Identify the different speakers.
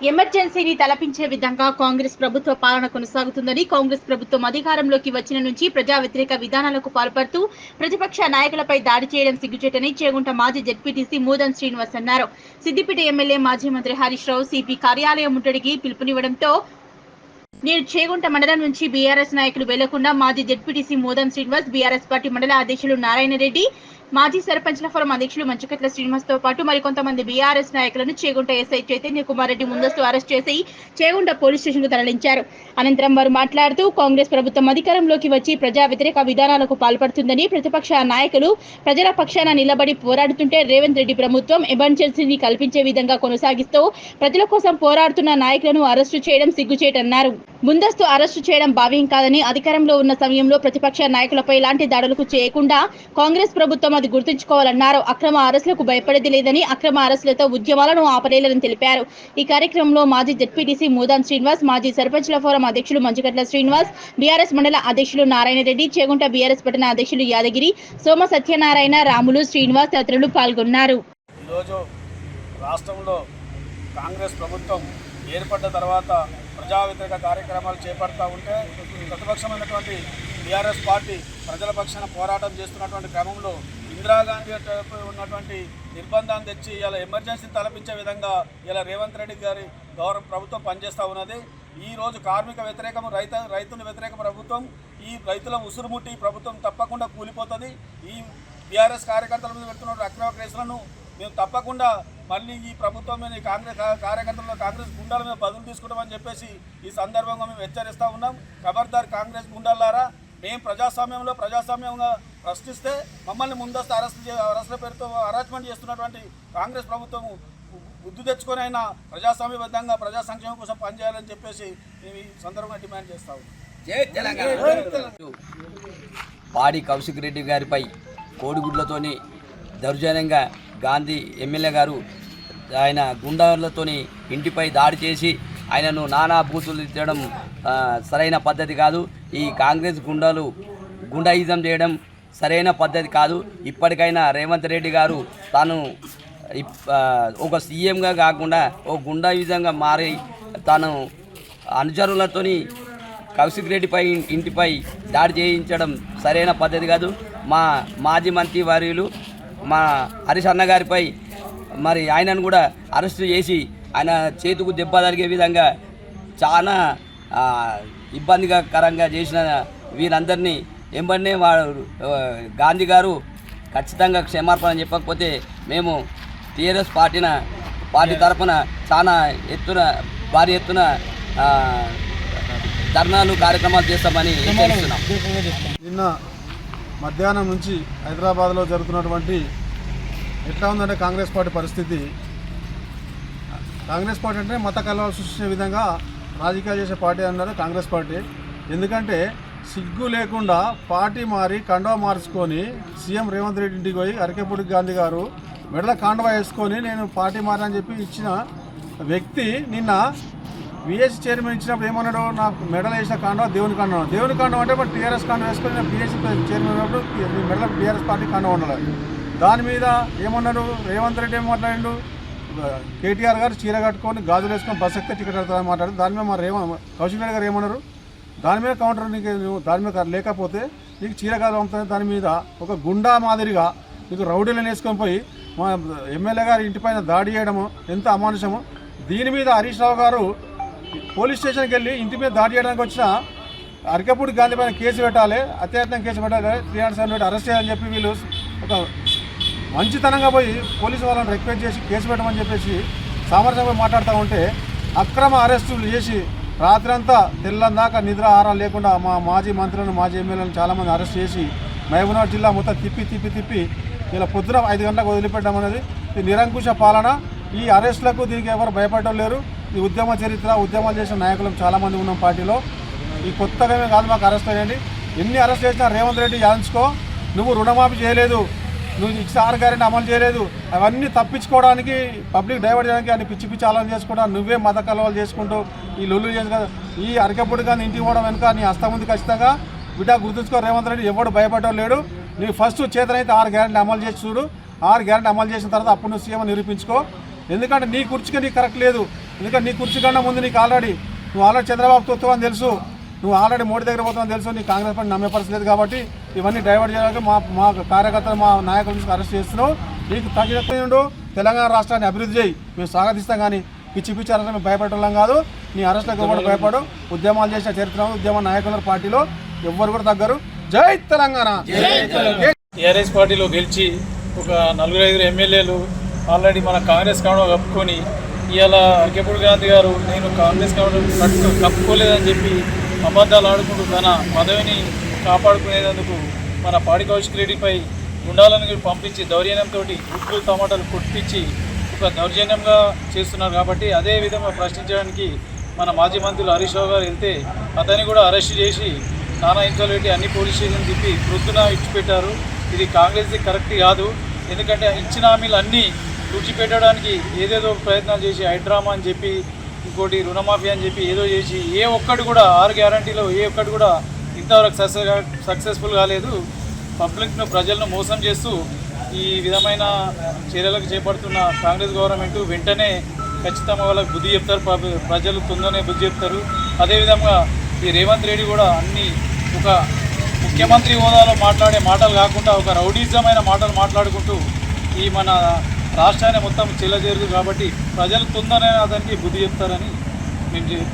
Speaker 1: ఎమర్జెన్సీని తలపించే విధంగా కాంగ్రెస్ ప్రభుత్వ పాలన కొనసాగుతుందని కాంగ్రెస్ ప్రభుత్వం అధికారంలోకి వచ్చిన నుంచి ప్రజా వ్యతిరేక విధానాలకు పాల్పడుతూ ప్రతిపక్ష నాయకులపై దాడి చేయడం సిగ్గుచేటని చేగుంట మాజీ జడ్పీటీసీ మూదన్ శ్రీనివాస్ అన్నారు. సిద్దిపేట ఎమ్మెల్యే మాజీ మంత్రి హరీష్ రావు సిపి కార్యాలయం ముట్టడికి పిలుపునివ్వడంతో నేడు చేగుంట మండలం నుంచి బీఆర్ఎస్ నాయకులు వెళ్ళకుండా మాజీ ZPTC Modan Srinivas BRS party మండల అధ్యక్షులు నారాయణ రెడ్డి మాజీ సర్పంచ్ల ఫోరం అధ్యక్షులు మంచుకట్ల శ్రీనివాస్తో పాటు మరికొంతమంది బీఆర్ఎస్ నాయకులను చేగుంట ఎస్ఐ చైతన్య కుమార్ రెడ్డి ముందస్తు అరెస్ట్ చేసి చేగుంట పోలీస్ స్టేషన్కు తరలించారు. అనంతరం వారు మాట్లాడుతూ కాంగ్రెస్ ప్రభుత్వం అధికారంలోకి వచ్చి ప్రజా వ్యతిరేక విధానాలకు పాల్పడుతుందని ప్రతిపక్ష నాయకులు ప్రజల పక్షాన నిలబడి పోరాడుతుంటే రేవంత్ రెడ్డి ప్రభుత్వం ఎమర్జెన్సీని కల్పించే విధంగా కొనసాగిస్తూ ప్రజల కోసం పోరాడుతున్న నాయకులను అరెస్టు చేయడం సిగ్గుచేటన్నారు. ముందస్తు అరెస్టు చేయడం భావ్యం కాదని అధికారంలో ఉన్న సమయంలో ప్రతిపక్ష నాయకులపై ఇలాంటి దాడులకు చేయకుండా కాంగ్రెస్ ప్రభుత్వం అది గుర్తుంచుకోవాలన్నారు. అక్రమ అరెస్టులకు భయపడేది లేదని అక్రమ అరెస్టులతో ఉద్యమాలను ఆపలేలని తెలిపారు. ఈ కార్యక్రమంలో మాజీ జడ్పీటీసీ మూదాన్ శ్రీనివాస్ మాజీ సర్పంచ్ల ఫోరం అధ్యక్షులు మంచుకట్ల శ్రీనివాస్ బీఆర్ఎస్ మండల అధ్యక్షులు నారాయణ రెడ్డి చేగుంట బీఆర్ఎస్ పట్టణ అధ్యక్షులు యాదగిరి సోమ సత్యనారాయణ రాములు శ్రీనివాస్ తదితరులు పాల్గొన్నారు.
Speaker 2: ఈరోజు రాష్ట్రంలో కాంగ్రెస్ ప్రభుత్వం ఏర్పడ్డ తర్వాత ప్రజా వ్యతిరేక కార్యక్రమాలు చేపడతా ఉంటే ప్రతిపక్షమైనటువంటి టీఆర్ఎస్ పార్టీ ప్రజల పక్షాన పోరాటం చేస్తున్నటువంటి క్రమంలో ఇందిరాగాంధీ ఉన్నటువంటి నిర్బంధాన్ని తెచ్చి ఇలా ఎమర్జెన్సీ తలపించే విధంగా ఇలా రేవంత్ రెడ్డి గారి గౌరవ ప్రభుత్వం పనిచేస్తూ ఉన్నది. ఈ రోజు కార్మిక వ్యతిరేకం రైత రైతుల వ్యతిరేక ప్రభుత్వం ఈ రైతుల ఉసురుముట్టి ప్రభుత్వం తప్పకుండా కూలిపోతుంది. ఈ బీఆర్ఎస్ కార్యకర్తల మీద పెడుతున్న అక్రమ కేసులను మేము తప్పకుండా మళ్ళీ ఈ ప్రభుత్వం మీద కాంగ్రెస్ కార్యకర్తలు కాంగ్రెస్ గుండాల మీద బదులు తీసుకుంటామని చెప్పేసి ఈ సందర్భంగా మేము హెచ్చరిస్తూ ఉన్నాం. ఖబర్దార్ కాంగ్రెస్ గుండాలారా మేము ప్రజాస్వామ్యంలో ప్రజాస్వామ్యంగా ప్రశ్నిస్తే మమ్మల్ని ముందస్తు అరెస్ట్ చే అరెస్టుల పేరుతో అరెస్ట్మెంట్ చేస్తున్నటువంటి కాంగ్రెస్ ప్రభుత్వం బుద్ధి తెచ్చుకొని అయినా ప్రజాస్వామ్యబద్ధంగా ప్రజా సంక్షేమం కోసం పనిచేయాలని చెప్పేసి మేము ఈ సందర్భంగా డిమాండ్ చేస్తా ఉన్నాం.
Speaker 3: పాడి కౌశిక్ రెడ్డి గారిపై కోడిగుడ్లతోని దౌర్జన్యంగా గాంధీ ఎమ్మెల్యే గారు ఆయన గుండాలతోని ఇంటిపై దాడి చేసి ఆయనను నానా బూతులు ఇచ్చడం సరైన పద్ధతి కాదు. ఈ కాంగ్రెస్ గుండాలు గుండాయిజం చేయడం సరైన పద్ధతి కాదు. ఇప్పటికైనా రేవంత్ రెడ్డి గారు తాను ఇప్- ఒక సీఎంగా కాకుండా ఓ గుండాయిజంగా మారి తాను అనుచరులతోని కౌశిక్ రెడ్డిపై ఇంటిపై దాడి చేయించడం సరైన పద్ధతి కాదు. మా మాజీ మంత్రి వర్యులు మా హరీష్ అన్న గారిపై మరి ఆయనను కూడా అరెస్టు చేసి ఆయన చేతుకు దెబ్బ తగిలే విధంగా చాలా ఇబ్బందికరంగా చేసిన వీరందరినీ ఎంబడినే వాడు ఆ, గాంధీ గారు ఖచ్చితంగా క్షమాపణ చెప్పకపోతే మేము టీఆర్ఎస్ పార్టీన పార్టీ తరఫున చాలా ఎత్తున భారీ ఎత్తున ధర్నాలు కార్యక్రమాలు చేస్తామని హెచ్చరిస్తున్నాం.
Speaker 4: నిన్న మధ్యాహ్నం నుంచి హైదరాబాద్లో జరుగుతున్నటువంటి ఎట్లా ఉందంటే కాంగ్రెస్ పార్టీ పరిస్థితి కాంగ్రెస్ పార్టీ అంటే మత కలవాలు సృష్టించే విధంగా రాజకీయాలు చేసే పార్టీ అన్నారు కాంగ్రెస్ పార్టీ. ఎందుకంటే సిగ్గు లేకుండా పార్టీ మారి కండవ మార్చుకొని సీఎం రేవంత్ రెడ్డి ఇంటికి పోయి అరకేపూడి గాంధీ గారు మెడల కాండవ వేసుకొని నేను పార్టీ మారని చెప్పి ఇచ్చిన వ్యక్తి నిన్న విఎస్ చైర్మన్ ఇచ్చినప్పుడు ఏమన్నాడు నా మెడల్ వేసిన కాండవ దేవుని కాండం దేవుని కాండం అంటే మరి టీఆర్ఎస్ కాండం వేసుకొని నేను పిఎస్ చైర్మన్ ఉన్నప్పుడు మెడల టీఆర్ఎస్ పార్టీ కాండం ఉండాలి. దాని మీద ఏమన్నాడు? రేవంత్ రెడ్డి ఏం మాట్లాడిండు? కేటీఆర్ గారు చీర కట్టుకొని గాజులు వేసుకొని బస్ ఎక్కితే టికెట్ కడతారని మాట్లాడు దాని మీద మరి ఏమ కౌశిక్ రెడ్డి గారు ఏమన్నారు? దాని మీద కౌంటర్ నీకు దాని మీద లేకపోతే నీకు చీర కాదు పంపుతుంది దాని మీద ఒక గుండా మాదిరిగా నీకు రౌడీలను వేసుకొని పోయి మా ఎమ్మెల్యే గారి ఇంటిపైన దాడి చేయడము ఎంత అమానుషము? దీని మీద హరీష్ రావు గారు పోలీస్ స్టేషన్కి వెళ్ళి ఇంటి మీద దాడి చేయడానికి వచ్చిన అరకపూడి గాంధీ పైన కేసు పెట్టాలి అత్యాయత్నం కేసు పెట్టాలి త్రీ హండ్రెడ్ సెవెన్ అరెస్ట్ చేయాలని చెప్పి వీళ్ళు ఒక మంచితనంగా పోయి పోలీసు వాళ్ళని రిక్వెస్ట్ చేసి కేసు పెట్టమని చెప్పేసి సామర్థ్యంగా మాట్లాడుతూ ఉంటే అక్రమ అరెస్టులు చేసి రాత్రంతా తెల్లందాకా నిద్ర ఆహారాలు లేకుండా మా మాజీ మంత్రులను మాజీ ఎమ్మెల్యేలను చాలామంది అరెస్ట్ చేసి మహబూబ్నగర్ జిల్లా మొత్తం తిప్పి తిప్పి తిప్పి ఇలా పొద్దున ఐదు గంటలకు వదిలిపెట్టడం అనేది ఈ నిరంకుశ పాలన. ఈ అరెస్టులకు దీనికి ఎవరు భయపడడం లేరు. ఈ ఉద్యమ చరిత్ర ఉద్యమాలు చేసిన నాయకులు చాలామంది ఉన్నాం పార్టీలో. ఈ కొత్తగా కాదు మాకు అరెస్ట్ అయ్యండి. ఎన్ని అరెస్ట్ చేసినా రేవంత్ రెడ్డి యాదించుకో నువ్వు రుణమాఫీ చేయలేదు. నువ్వు ఇచ్చిన ఆరు అమలు చేయలేదు. అవన్నీ తప్పించుకోవడానికి పబ్లిక్ డైవర్ట్ చేయడానికి అన్ని పిచ్చి పిచ్చి ఆలోచన చేసుకుంటా నువ్వే మత కలవాలు చేసుకుంటూ ఈ లొల్లు చేసి కదా ఈ అరకెప్పుడు కానీ ఇంటికి పోవడం వెనుక నీ హస్తం ఉంది ఖచ్చితంగా. బిడ్డ గుర్తుంచుకో రేవంత్ రెడ్డి ఎవడు భయపడడం లేడు. నీకు ఫస్ట్ చేతనైతే ఆరు గ్యారెంటీ అమలు చేసి చూడు. ఆరు గ్యారెంటీ అమలు చేసిన తర్వాత అప్పుడు నువ్వు సీఎం నిరూపించుకో. ఎందుకంటే నీ కుర్చీకి నీకు కరెక్ట్ లేదు. ఎందుకంటే నీ కుర్చీ కన్నా ముందు నీకు ఆల్రెడీ నువ్వు ఆల్రెడీ చంద్రబాబు తొత్తు అని తెలుసు. నువ్వు ఆల్రెడీ మోడీ దగ్గర పోతావని తెలుసు నీ కాంగ్రెస్ పార్టీ నమ్మే పరిస్థితి లేదు కాబట్టి ఇవన్నీ డైవర్ట్ చేయడానికి మా మా కార్యకర్తలు మా నాయకులను అరెస్ట్ చేస్తున్నావు? నీకు తగినట్టు తెలంగాణ రాష్ట్రాన్ని అభివృద్ధి చేయి. మేము స్వాగతిస్తాం కానీ పిచ్చి పిచ్చి అరెస్ట్ మేము భయపడటం కాదు. నీ అరెస్ట్లకు ఎవరు భయపడు ఉద్యమాలు చేసిన చరిత్ర ఉంది. ఉద్యమ నాయకుల పార్టీలో ఎవ్వరు కూడా తగ్గరు. జై తెలంగాణ!
Speaker 5: టీఆర్ఎస్ పార్టీలో గెలిచి ఒక నలుగురు ఐదుగురు ఎమ్మెల్యేలు ఆల్రెడీ మన కాంగ్రెస్ కావడం కప్పుకొని ఇవాళ అరకెప్పుడు గాంధీ గారు నేను కాంగ్రెస్ కావడం కట్టు కప్పుకోలేదని చెప్పి అబద్ధాలు ఆడుకుంటూ తన పదవిని కాపాడుకునేందుకు మన పాడి కౌశిక్ రెడ్డిపై గుండాలను పంపించి దౌర్జన్యంతో ఉప్పు టమాటాలు కొట్టించి ఒక దౌర్జన్యంగా చేస్తున్నారు కాబట్టి అదే విధంగా ప్రశ్నించడానికి మన మాజీ మంత్రులు హరీష్ రావు గారు వెళ్తే అతన్ని కూడా అరెస్ట్ చేసి నానా ఇంట్లో పెట్టి అన్ని పోలీస్ స్టేషన్ తిప్పి ప్రొద్దున ఇచ్చిపెట్టారు. ఇది కాంగ్రెస్ది కరెక్ట్ కాదు. ఎందుకంటే ఇచ్చిన హామీలు అన్నీ తుడిచిపెట్టడానికి ఏదేదో ప్రయత్నాలు చేసి హైడ్రామా అని చెప్పి కోటి రుణమాఫీ అని చెప్పి ఏదో చేసి ఏ ఒక్కటి కూడా ఆరు గ్యారంటీలో ఏ ఒక్కటి కూడా ఇంతవరకు సక్సెస్ సక్సెస్ఫుల్ కాలేదు. పబ్లిక్ను ప్రజలను మోసం చేస్తూ ఈ విధమైన చర్యలకు చేపడుతున్న కాంగ్రెస్ గవర్నమెంట్ వెంటనే ఖచ్చితంగా వాళ్ళకి బుద్ధి చెప్తారు ప్ర- ప్రజలు తొందరనే బుద్ధి చెప్తారు. అదేవిధంగా ఈ రేవంత్ రెడ్డి కూడా అన్ని ఒక ముఖ్యమంత్రి హోదాలో మాట్లాడే మాటలు కాకుండా ఒక రౌడీజమైన మాటలు మాట్లాడుకుంటూ ఈ మన రాష్ట్రాన్ని మొత్తం చెల్లజేరుదు కాబట్టి ప్రజలు తొందరనే అతనికి బుద్ధి చెప్తారని మేము చె-